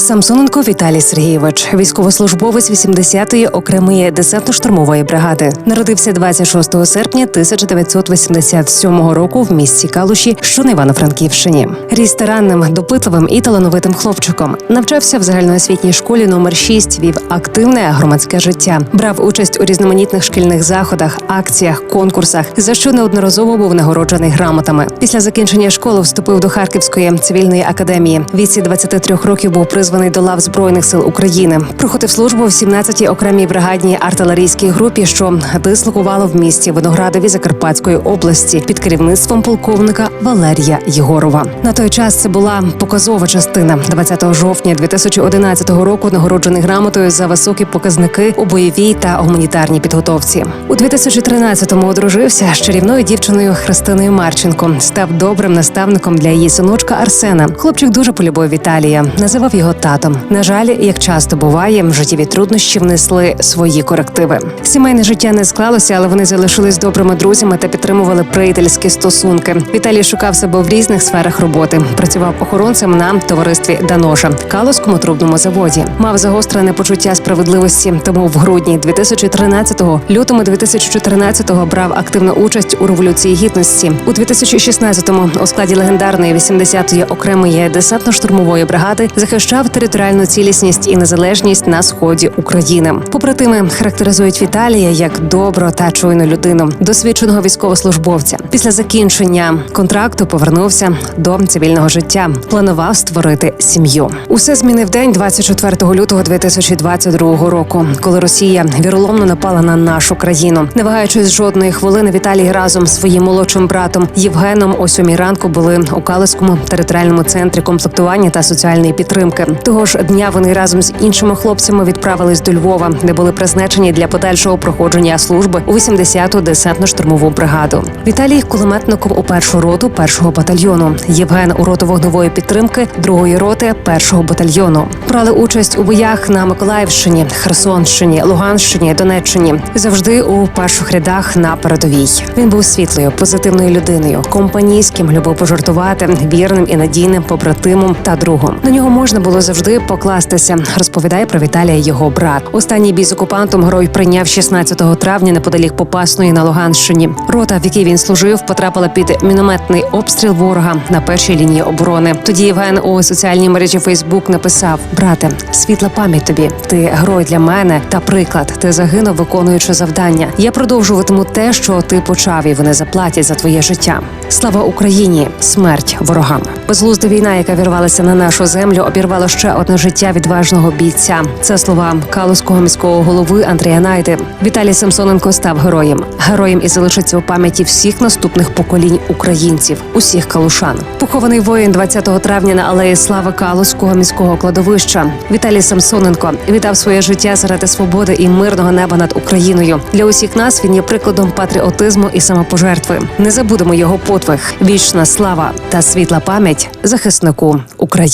Самсоненко Віталій Сергійович, військовослужбовець 80-ї окремої десантно-штурмової бригади, народився 26 серпня 1987 року в місті Калуші, що на Івано-Франківщині. Ріс таранним, допитливим і талановитим хлопчиком. Навчався в загальноосвітній школі номер 6, вів активне громадське життя, брав участь у різноманітних шкільних заходах, акціях, конкурсах, за що неодноразово був нагороджений грамотами. Після закінчення школи вступив до Харківської цивільної академії. Віці 23 років був призваний до лав збройних сил України. Проходив службу в 17-й окремій бригадній артилерійській групі, що дислокувало в місті Виноградові Закарпатської області під керівництвом полковника Валерія Єгорова. На той час це була показова частина. 20 жовтня 2011 року нагороджений грамотою за високі показники у бойовій та гуманітарній підготовці. У 2013-му одружився з чарівною дівчиною Христиною Марченко. Став добрим наставником для її синочка Арсена. Хлопчик дуже полюбив Віталія, називав його татом. На жаль, як часто буває, життєві труднощі внесли свої корективи. Сімейне життя не склалося, але вони залишились добрими друзями та підтримували приятельські стосунки. Віталій шукав себе в різних сферах роботи. Працював охоронцем на товаристві Даноша, Калоському трубному заводі. Мав загострене почуття справедливості. Тому в грудні 2013-го, лютому 2014-го брав активну участь у революції гідності. У 2016-му у складі легендарної 80-ї окремої десантно-штурмової бригади захищав територіальну цілісність і незалежність на сході України. Побратими характеризують Віталія як добро та чуйну людину, досвідченого військовослужбовця. Після закінчення контракту повернувся до цивільного життя. Планував створити сім'ю. Усе змінив день 24 лютого 2022 року, коли Росія віроломно напала на нашу країну. Не вагаючись жодної хвилини, Віталій разом з своїм молодшим братом Євгеном о сьомій ранку були у Калицькому територіальному центрі комплектування та соціальної підтримки. Того ж дня вони разом з іншими хлопцями відправились до Львова, де були призначені для подальшого проходження служби у 80-ту десантно-штурмову бригаду. Віталій кулеметником у першу роту першого батальйону. Євген у роту вогневої підтримки другої роти першого батальйону. Брали участь у боях на Миколаївщині, Херсонщині, Луганщині, Донеччині. Завжди у перших рядах на передовій. Він був світлою, позитивною людиною, компанійським, любив пожартувати, вірним і надійним побратимом та другом. На нього можна було завжди покластися. Розповідає про Віталія його брат. Останній бій з окупантом герой прийняв 16 травня неподалік Попасної на Луганщині. Рота, в якій він служив, потрапила під мінометний обстріл ворога на першій лінії оборони. Тоді Євген у соціальній мережі Фейсбук написав: Брате, світла пам'ять тобі. Ти герой для мене та приклад. Ти загинув, виконуючи завдання. Я продовжуватиму те, що ти почав, і вони заплатять за твоє життя. Слава Україні! Смерть ворогам. Безглузда війна, яка вірвалася на нашу землю, обірвала ще одне життя відважного бійця. Це слова Калуського міського голови Андрія Найди. Віталій Самсоненко став героєм. Героєм і залишиться у пам'яті всіх наступних поколінь українців, усіх калушан. Похований воїн 20 травня на алеї Слави Калуського міського кладовища. Віталій Самсоненко віддав своє життя заради свободи і мирного неба над Україною. Для усіх нас він є прикладом патріотизму і самопожертви. Не забудемо його подвиг, вічна слава та світла пам'ять захиснику України.